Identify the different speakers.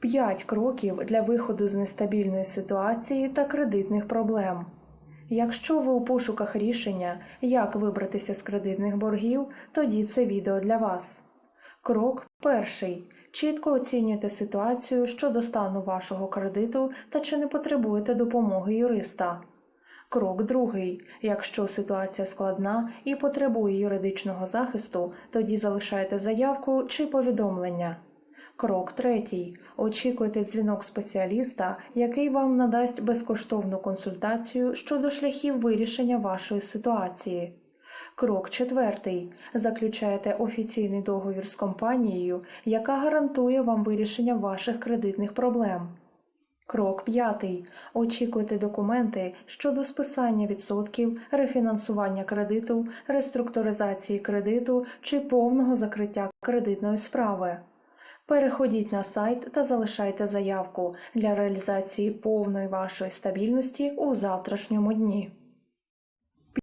Speaker 1: 5 кроків для виходу з нестабільної ситуації та кредитних проблем. Якщо ви у пошуках рішення, як вибратися з кредитних боргів, тоді це відео для вас. Крок перший. Чітко оцінюйте ситуацію щодо стану вашого кредиту та чи не потребуєте допомоги юриста. Крок другий. Якщо ситуація складна і потребує юридичного захисту, тоді залишайте заявку чи повідомлення. Крок третій. Очікуйте дзвінок спеціаліста, який вам надасть безкоштовну консультацію щодо шляхів вирішення вашої ситуації. Крок четвертий. Заключаєте офіційний договір з компанією, яка гарантує вам вирішення ваших кредитних проблем. Крок п'ятий. Очікуйте документи щодо списання відсотків, рефінансування кредиту, реструктуризації кредиту чи повного закриття кредитної справи. Переходіть на сайт та залишайте заявку для реалізації повної вашої стабільності у завтрашньому дні.